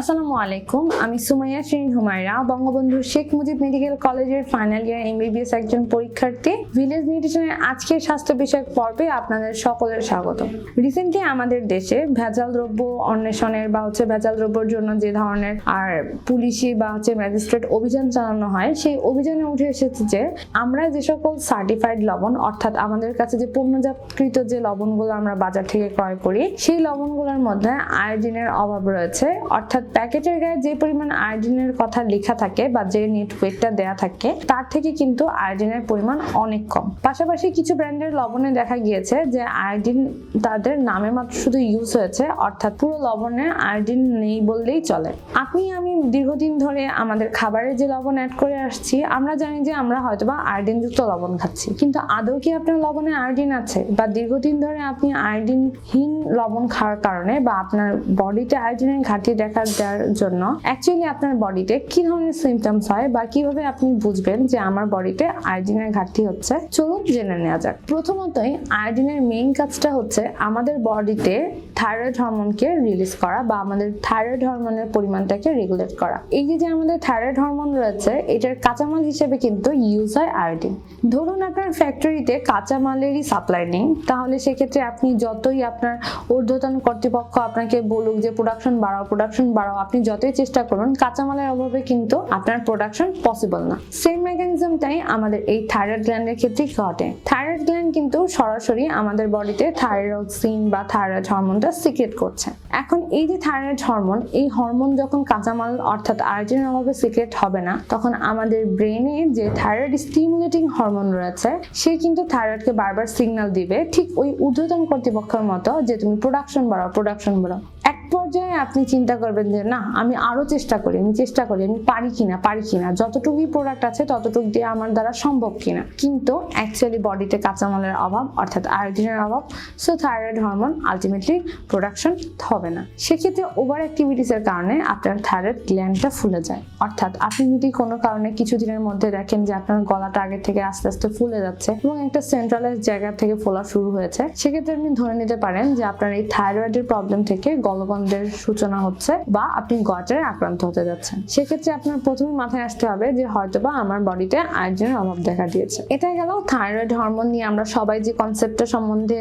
আসসালামু আলাইকুম, আমি সুমাইয়া শিরিন হুমায়রা, বঙ্গবন্ধু শেখ মুজিব মেডিকেল কলেজের ফাইনাল ইয়ার এমবিবিএস একজন পরীক্ষার্থী। ভিলেজ নিউট্রিশনের আজকের স্বাস্থ্য বিষয়ক পর্বে আপনাদের সকলের স্বাগত। রিসেন্টলি আমাদের দেশে ভেজাল দ্রব্য অন্বেষণের বা হচ্ছে ভেজাল দ্রব্যের জন্য যে ধরনের আর পুলিশি বা হচ্ছে ম্যাজিস্ট্রেট অভিযান চালানো হয়, সেই অভিযানে উঠে এসেছে যে আমরা যে সকল সার্টিফাইড লবণ, অর্থাৎ আমাদের কাছে যে পণ্যজাতকৃত যে লবণগুলো আমরা বাজার থেকে ক্রয় করি, সেই লবণগুলোর মধ্যে আয়োডিনের অভাব রয়েছে, অর্থাৎ প্যাকেটের গায়ে যে পরিমাণ আয়োডিনের কথা লেখা থাকে বা যে নেট ওয়েটটা দেয়া থাকে, তার থেকে কিন্তু আয়োডিনের পরিমাণ অনেক কম। পাশাপাশি কিছু ব্র্যান্ডের লবণে দেখা গিয়েছে যে আয়োডিন তাদের নামে মাত্র শুধু ইউজ হয়েছে, অর্থাৎ পুরো লবণে আয়োডিন নেই বললেই চলে। আপনি, আমি দীর্ঘদিন ধরে আমাদের খাবারে যে লবণ অ্যাড করে আসছি, আমরা জানি যে আমরা হয়তো হয়তোবা আয়োডিনযুক্ত লবণ খাচ্ছি। কিন্তু আদৌ কি আপনার লবণে আয়োডিন আছে? বা দীর্ঘদিন ধরে আপনি আয়োডিনহীন লবণ খাওয়ার কারণে বা আপনার বডিতে আয়োডিনের ঘাটতি দেখা দেওয়ার জন্য। অ্যাকচুয়ালি আপনার বডিতে কি ধরনের সিমটমস হয় বা কীভাবে আপনি বুঝবেন যে আমার বডিতে আয়োডিনের ঘাটতি হচ্ছে? চলুন জেনে নেওয়া যাক। প্রথমতই আয়োডিনের মেইন কাজটা হচ্ছে আমাদের বডিতে থাইরয়েড হরমোনকে রিলিজ করা বা আমাদের থাইরয়েড হরমোনের পরিমাণটাকে রেগুলেট করা। এই যে আমাদের থাইরয়েড হরমোন রয়েছে, এটার কাঁচামাল হিসেবে কিন্তু ইউজ হয় আয়োডিন ধরুন আপনার ফ্যাক্টরিতে কাঁচামালেরই সাপ্লাই নেই, তাহলে সেক্ষেত্রে আপনি যতই আপনার ঊর্ধ্বতন কর্তৃপক্ষ আপনাকে বলুক যে প্রোডাকশন বাড়াও প্রোডাকশন বাড়াও আপনি যতই চেষ্টা করুন, কাঁচামালের অভাবে কিন্তু আপনার প্রোডাকশন পসিবল না। সেম মেকানিজমটাই আমাদের এই থাইরয়েড গ্ল্যান্ডের ক্ষেত্রে ঘটে। থাইরয়েড গ্ল্যান্ড কিন্তু সরাসরি আমাদের বডিতে থাইরক্সিন বা থাইরয়েড হরমোনটা সিক্রেট করছে। এখন এই যে থাইরয়েড হরমোন এই হরমোন যখন কাঁচামাল অর্থাৎ আয়োজনের অভাবে সিক্রেট হবে না, তখন আমাদের ব্রেনে যে থাইরয়েড স্টিমুলেটিং হরমোন রয়েছে, সে কিন্তু থাইরয়েডকে বারবার সিগন্যাল দিবে ঠিক ওই ঊর্ধ্বতন কর্তৃপক্ষের মতো যে তুমি প্রোডাকশন বাড়াও প্রোডাকশন বাড়াও। এক পর্যায়ে আপনি চিন্তা করবেন যে না, আমি আরও চেষ্টা করি, আমি চেষ্টা করি, আমি পারি কিনা পারি কিনা। যতটুকুই প্রোডাক্ট আছে, ততটুকু দিয়ে আমার দ্বারা সম্ভব কিনা। কিন্তু অ্যাকচুয়ালি বডিতে কাঁচামালের অভাব, অর্থাৎ আয়োডিনের অভাব so thyroid hormone ultimately production হবে না। সেক্ষেত্রে ওভার অ্যাক্টিভিটিসের কারণে আপনার থাইরয়েড গ্ল্যান্ডটা ফুলে যায়। অর্থাৎ আপনি যদি কোনো কারণে কিছুদিনের মধ্যে দেখেন যে আপনার গলাটা আগে থেকে আস্তে আস্তে ফুলে যাচ্ছে এবং একটা সেন্ট্রালাইজ জায়গা থেকে ফোলা শুরু হয়েছে, সেক্ষেত্রে আপনি ধরে নিতে পারেন যে আপনার এই থাইরয়েডের প্রবলেম থেকে গলগন্ধের সূচনা হচ্ছে বা আপনি গটারে আক্রান্ত হতে যাচ্ছেন। সেক্ষেত্রে আপনার প্রথমে মাথায় আসতে হবে যে হয়তোবা আমার বডিতে আয়োজনের অভাব দেখা দিয়েছে। এটা গেল থাইরয়েড হরমোন নিয়ে আমরা সবাই যে কনসেপ্টটা সম্বন্ধে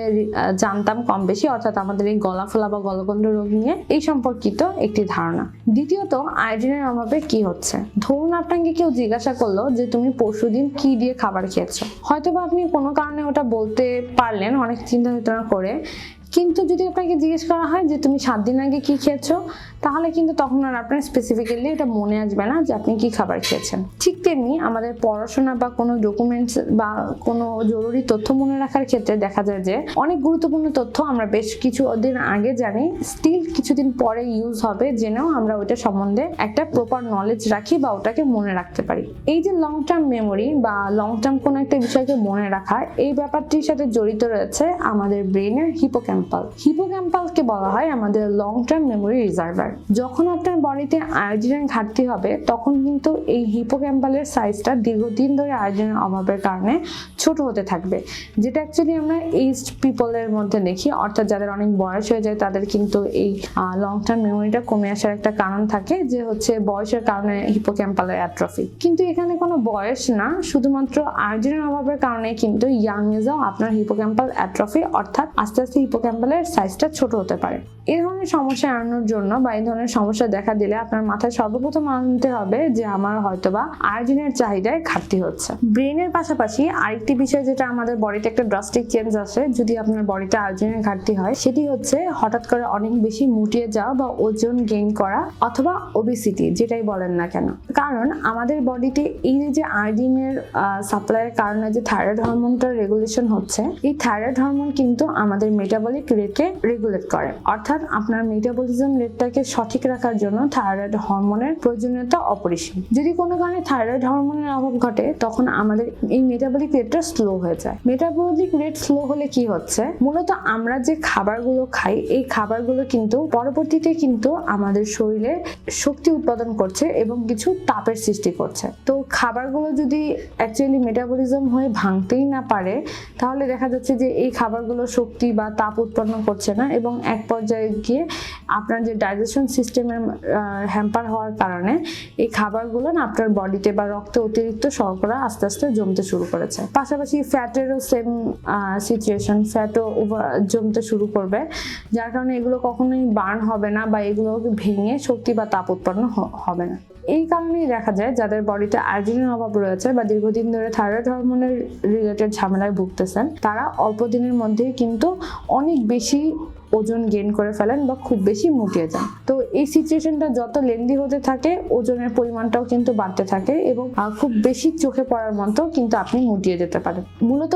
জানতাম কম বেশি, অর্থাৎ আমাদের এই গলা ফোলা বা গলগন্ধ রোগ নিয়ে এই সম্পর্কিত একটি ধারণা। দ্বিতীয়ত, আয়োজনের অভাবে কি হচ্ছে? ধরুন আপনাকে কেউ জিজ্ঞাসা করল যে তুমি পরশুদিন কি দিয়ে খাবার খেয়েছো। হয়তোবা আপনি কোনো কারণে ওটা বলতে পারলেন, অনেক চিন্তা চেতনা করে। কিন্তু যদি আপনাকে জিজ্ঞেস করা হয় যে তুমি সাত দিন আগে কি খেয়েছো তাহলে কিন্তু তখন আর আপনার স্পেসিফিক্যালি এটা মনে আসবে না যে আপনি কি খাবার খেয়েছেন। ঠিক তেমনি আমাদের পড়াশোনা বা কোনো ডকুমেন্টস বা কোনো জরুরি তথ্য মনে রাখার ক্ষেত্রে দেখা যায় যে অনেক গুরুত্বপূর্ণ তথ্য আমরা বেশ কিছু দিন আগে জানি স্টিল কিছুদিন পরে ইউজ হবে জেনেও আমরা ওইটা সম্বন্ধে একটা প্রপার নলেজ রাখি বা ওটাকে মনে রাখতে পারি। এই যে লং টার্ম মেমোরি বা লং টার্ম কোনো একটা বিষয়কে মনে রাখা, এই ব্যাপারটির সাথে জড়িত রয়েছে আমাদের ব্রেনের হিপোক্যাম্পাল হিপোক্যাম্পালকে বলা হয় আমাদের লং টার্ম মেমোরি রিজার্ভার যখন আপনার বডিতে আয়োডিনের ঘাটতি হবে, তখন কিন্তু এই হিপোক্যাম্পালের সাইজটা দীর্ঘদিন ধরে আয়োডিনের অভাবের কারণে ছোট হতে থাকবে। যেটা অ্যাকচুয়ালি আমরা এইজড পিপলের মধ্যে দেখি, অর্থাৎ যাদের অনেক বয়স হয়ে যায়, তাদের কিন্তু এই লং টার্ম মেমোরিটা কমে আসার একটা কারণ থাকে, যে হচ্ছে বয়সের কারণে হিপোক্যাম্পালের অ্যাট্রফি কিন্তু এখানে কোনো বয়স না, শুধুমাত্র আয়োডিনের অভাবের কারণে কিন্তু ইয়াং এজেও আপনার হিপোক্যাম্পাল অ্যাট্রফি অর্থাৎ আস্তে আস্তে হিপোক্যাম্পালের সাইজটা ছোট হতে পারে। এই ধরনের সমস্যা এড়ানোর জন্য বা এই ধরনের সমস্যা দেখা দিলে আপনার মাথায় সর্বপ্রথম আনতে হবে যে আমার হয়তোবা আয়োডিনের চাহিদায় ঘাটতি হচ্ছে। ব্রেনের পাশাপাশি আরেকটি বিষয় যেটা আমাদের বডিতে একটা ড্রাস্টিক চেঞ্জ আসে, যদি আপনার বডিতে আয়োডিনের ঘাটতি হয়, সেটি হচ্ছে হঠাৎ করে অনেক বেশি মুটিয়ে যাওয়া বা ওজন গেইন করা অথবা ওবিসিটি যেটাই বলেন না কেন। কারণ আমাদের বডিতে এই যে আয়োডিনের সাপ্লাইয়ের কারণে যে থাইরয়েড হরমোনটার রেগুলেশন হচ্ছে, এই থাইরয়েড হরমোন কিন্তু আমাদের মেটাবলিক রেটকে রেগুলেট করে। অর্থাৎ আপনার মেটাবলিজম রেটটাকে সঠিক রাখার জন্য থাইরয়েড হরমোনের প্রয়োজনীয়তা অপরিসীম। যদি কোনো কারণে থাইরয়েড হরমোনের অভাব ঘটে, তখন আমাদের এই মেটাবলিক রেটটা স্লো হয়ে যায়। মেটাবলিক রেট স্লো হলে কি হচ্ছে? মূলত আমরা যে খাবারগুলো খাই, এই খাবারগুলো কিন্তু পরবর্তীতে কিন্তু আমাদের শরীরে শক্তি উৎপাদন করছে এবং কিছু তাপের সৃষ্টি করছে। তো খাবারগুলো যদি অ্যাকচুয়ালি মেটাবলিজম হয়ে ভাঙতেই না পারে, তাহলে দেখা যাচ্ছে যে এই খাবারগুলো শক্তি বা তাপ উৎপন্ন করছে না এবং এক পর্যায়ে গিয়ে আপনার যে ডাইজেশন ডাইজেশন সিস্টেমের হ্যাম্পার হওয়ার কারণে এই খাবারগুলো না আপনার বডিতে বা রক্তে অতিরিক্ত শর্করা আস্তে আস্তে জমতে শুরু করেছে। পাশাপাশি ফ্যাটেরও সেম সিচুয়েশন ফ্যাটও জমতে শুরু করবে। যার কারণে এগুলো কখনোই বার্ন হবে না বা এগুলোকে ভেঙে শক্তি বা তাপ উৎপন্ন হবে না। এই কারণেই দেখা যায় যাদের বডিতে আয়োডিনের অভাব রয়েছে বা দীর্ঘদিন ধরে থাইরয়েড হরমোনের রিলেটেড ঝামেলায় ভুগতেছেন, তারা অল্প দিনের মধ্যেই কিন্তু অনেক বেশি ওজন গেন করে ফেলেন বা খুব বেশি মুটিয়ে যান। তো এই সিচুয়েশনটা যত লেন্দি হতে থাকে, ওজনের পরিমাণটাও কিন্তু বাড়তে থাকে এবং খুব বেশি চোখে পড়ার মতো কিন্তু আপনি মুটিয়ে যেতে পারেন। মূলত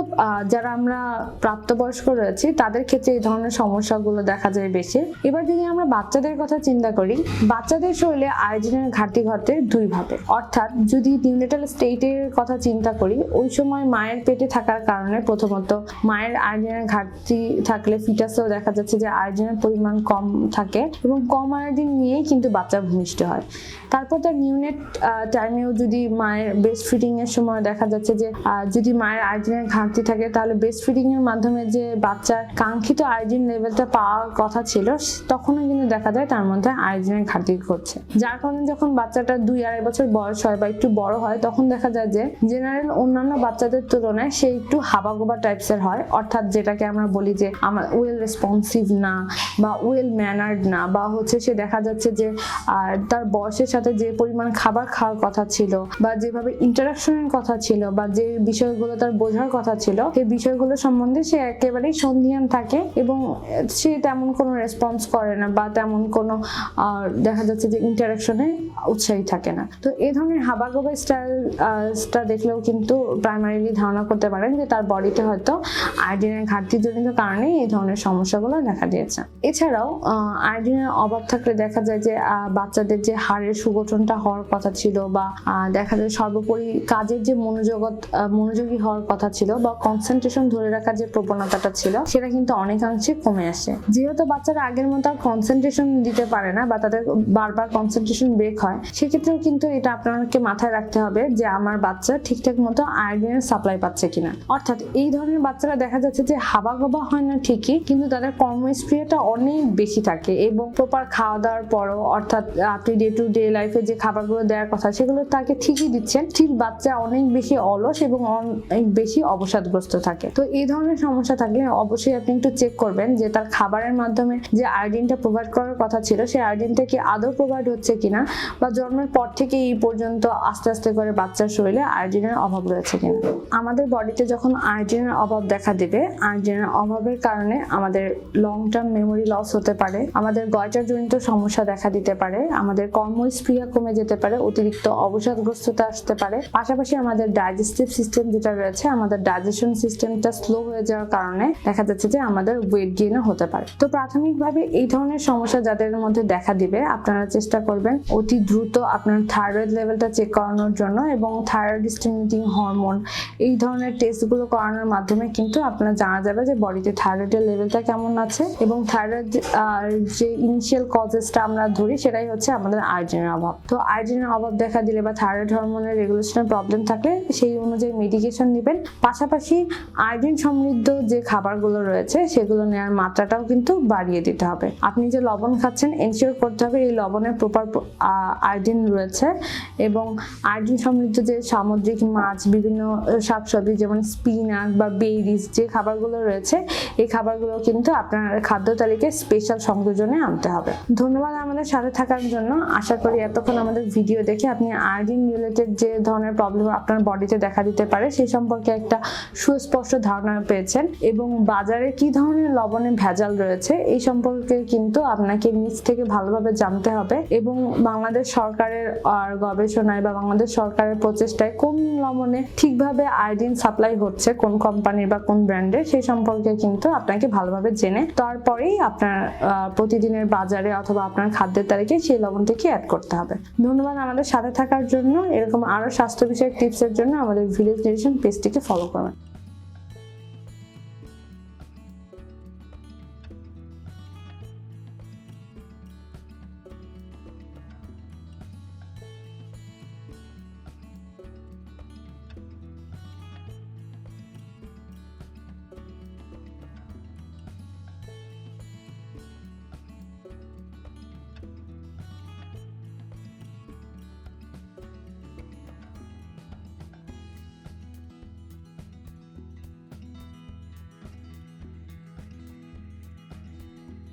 যারা আমরা প্রাপ্তবয়স্ক রয়েছি, তাদের ক্ষেত্রে এই ধরনের সমস্যাগুলো দেখা যায় বেশি। এবার যদি আমরা বাচ্চাদের কথা চিন্তা করি, বাচ্চাদের শরীরে আয়োজনের ঘাটতি ঘটে দুই ভাবে। অর্থাৎ যদি নিউনেটাল স্টেটের কথা চিন্তা করি, ওই সময় মায়ের পেটে থাকার কারণে প্রথমত মায়ের আয়োজনের ঘাটতি থাকলে ফিটাসেও দেখা যাচ্ছে যে আয়োজনের পরিমাণ কম থাকে এবং কম আয়োডিন নিয়েই কিন্তু বাচ্চা ভূমিষ্ঠ হয়। তারপর তার নিউনেট টাইমেও যদি মায়ের ব্রেস্ট ফিডিং এর সময় দেখা যাচ্ছে যে যদি মায়ের আয়োডিনের ঘাটতি থাকে, তাহলে ব্রেস্ট ফিডিং এর মাধ্যমে যে বাচ্চার কাঙ্ক্ষিত আয়োডিন লেভেলটা পাওয়ার কথা ছিল, তখনও কিন্তু দেখা যায় তার মধ্যে আয়োজনের ঘাটতি ঘটছে। যার কারণে যখন বাচ্চাটা দুই আড়াই বছর বয়স হয় বা একটু বড় হয়, তখন দেখা যায় যে জেনারেল অন্যান্য বাচ্চাদের তুলনায় সে একটু হাবাগোবা টাইপসের হয়। অর্থাৎ যেটাকে আমরা বলি যে, আমার ওয়েল রেসপন্সিভ না বা ওয়েল ম্যানার্ড না বা হচ্ছে সে দেখা যাচ্ছে যে তার বয়সের সাথে যে পরিমাণ খাবার খাওয়ার কথা ছিল বা যেভাবে ইন্টারাকশনের কথা ছিল বা যে বিষয়গুলো তার বোঝার কথা ছিল, সেই বিষয়গুলো সম্বন্ধে সে একেবারেই সন্ধিয়ান থাকে এবং সে তেমন কোনো রেসপন্স করে না বা তেমন কোনো দেখা যাচ্ছে যে ইন্টারাকশনে উৎসাহী থাকে না। তো এই ধরনের হাবাগোবা স্টাইলটা দেখলেও কিন্তু প্রাইমারিলি ধারণা করতে পারেন যে তার বডিতে হয়তো আয়োডিনের ঘাটতিজনিত কারণে এই ধরনের সমস্যাগুলো দেখা দিয়েছে। এছাড়াও আয়োডিনের অভাব থাকলে দেখা যায় যে বাচ্চাদের যে হাড়ের সুগঠনটা হওয়ার কথা ছিল বা দেখা যায় সর্বোপরি কাজের যে মনোজগত মনোযোগী হওয়ার কথা ছিল বা কনসেন্ট্রেশন ধরে রাখার যে প্রবণতাটা ছিল, সেটা কিন্তু অনেকাংশে কমে আসে। যেহেতু বাচ্চারা আগের মতো আর কনসেন্ট্রেশন দিতে পারে না বা তাদের বারবার কনসেন্ট্রেশন ব্রেক হয়, সেক্ষেত্রেও কিন্তু এটা আপনাকে মাথায় রাখতে হবে যে, আমার বাচ্চা ঠিকঠাক মতো আয়োডিনের সাপ্লাই পাচ্ছে কিনা। অর্থাৎ এই ধরনের বাচ্চারা দেখা যাচ্ছে যে, হাবা গবা হয় না ঠিকই, কিন্তু তাদের কর্মস্প্রিয়াটা অনেক বেশি থাকে এবং প্রপার খাওয়া দাওয়ার পরও, অর্থাৎ আপনি ডে টু ডে লাইফে যে খাবারগুলো দেওয়ার কথা, সেগুলো তাকে ঠিকই দিচ্ছেন। ঠিক বাচ্চা অনেক বেশি অলস এবং অনেক বেশি অবসাদগ্রস্ত থাকে। তো এই ধরনের সমস্যা থাকলে অবশ্যই আপনি একটু চেক করবেন যে তার খাবারের মাধ্যমে যে আয়োডিনটা প্রোভাইড করার কথা ছিল সেই আয়োডিনটা কি আদৌ প্রোভাইড হচ্ছে কিনা বা জন্মের পর থেকে এই পর্যন্ত আস্তে আস্তে করে বাচ্চার শরীরে আয়োডিনের অভাব রয়েছে কিনা। আমাদের বডিতে যখন আয়োডিনের অভাব দেখা দেবে আয়োডিনের অভাবের কারণে আমাদের লং টার্ম মেমোরি লস হতে পারে। আমাদের গয়টারজনিত সমস্যা দেখা দিতে পারে। আমাদের কর্মস্পৃহা কমে যেতে পারে, অতিরিক্ত অবসাদগ্রস্ততা আসতে পারে। পাশাপাশি আমাদের ডাইজেস্টিভ সিস্টেম যেটা রয়েছে, আমাদের ডাইজেশন সিস্টেমটা স্লো হয়ে যাওয়ার কারণে দেখা যাচ্ছে যে আমাদের ওয়েট গেইনও হতে পারে। তো প্রাথমিকভাবে এই ধরনের সমস্যা যাদের মধ্যে দেখা দিবে, আপনারা চেষ্টা করবেন অতি দ্রুত আপনার থাইরয়েড লেভেলটা চেক করানোর জন্য এবং থাইরয়েড স্টিমুলেটিং হরমোন এই ধরনের টেস্টগুলো করানোর মাধ্যমে কিন্তু আপনার জানা যাবে যে বডিতে থাইরয়েডের লেভেলটা কেমন আছে। এবং থাইরয়েড যে ইনিশিয়াল কজেসটা আমরা ধরি, সেটাই হচ্ছে আমাদের আয়োডিনের অভাব। তো আয়োডিনের অভাব দেখা দিলে বা থাইরয়েড হরমোনের রেগুলেশনের প্রবলেম থাকলে সেই অনুযায়ী মেডিকেশন নেবেন। পাশাপাশি আয়োডিন সমৃদ্ধ যে খাবারগুলো রয়েছে, সেগুলো নেওয়ার মাত্রাটাও কিন্তু বাড়িয়ে দিতে হবে। আপনি যে লবণ খাচ্ছেন এনশিওর করতে হবে এই লবণের প্রপার আয়োডিন রয়েছে এবং আয়োডিন সমৃদ্ধ যে সামুদ্রিক মাছ, বিভিন্ন শাকসবজি যেমন স্পিনাচ বা বেরিজ যে খাবারগুলো রয়েছে, এই খাবারগুলো কিন্তু আপনার খাদ্য তালিকায় স্পেশাল সংযোজনে আনতে হবে। ধন্যবাদ আমাদের সাথে থাকার জন্য। আশা করি এতক্ষণ আমাদের ভিডিও দেখে আপনি আয়োডিন রিলেটেড যে ধরনের প্রবলেম আপনার বডিতে দেখা দিতে পারে সেই সম্পর্কে একটা সুস্পষ্ট ধারণা পেয়েছেন। এবং বাজারে কি ধরনের লবণে ভেজাল রয়েছে, এই সম্পর্কে কিন্তু আপনাকে নিজ থেকে ভালোভাবে জানতে হবে। এবং বাংলাদেশ সরকারের, আর গবেষণায় বা বাংলাদেশ সরকারের প্রচেষ্টায় কোন লবণে ঠিকভাবে আয়োডিন সাপ্লাই হচ্ছে, কোন কোম্পানির বা কোন ব্র্যান্ডের সেই সম্পর্কে কিন্তু আপনাকে ভালোভাবে জেনে তারপরেই আপনার প্রতিদিনের বাজারে অথবা আপনার খাদ্যের তালিকায় সেই লবণটিকে অ্যাড করতে হবে। ধন্যবাদ আমাদের সাথে থাকার জন্য। এরকম আরও স্বাস্থ্য বিষয়ক টিপসের জন্য আমাদের ভিলেজ নিউট্রিশন পেজটিকে ফলো করবেন।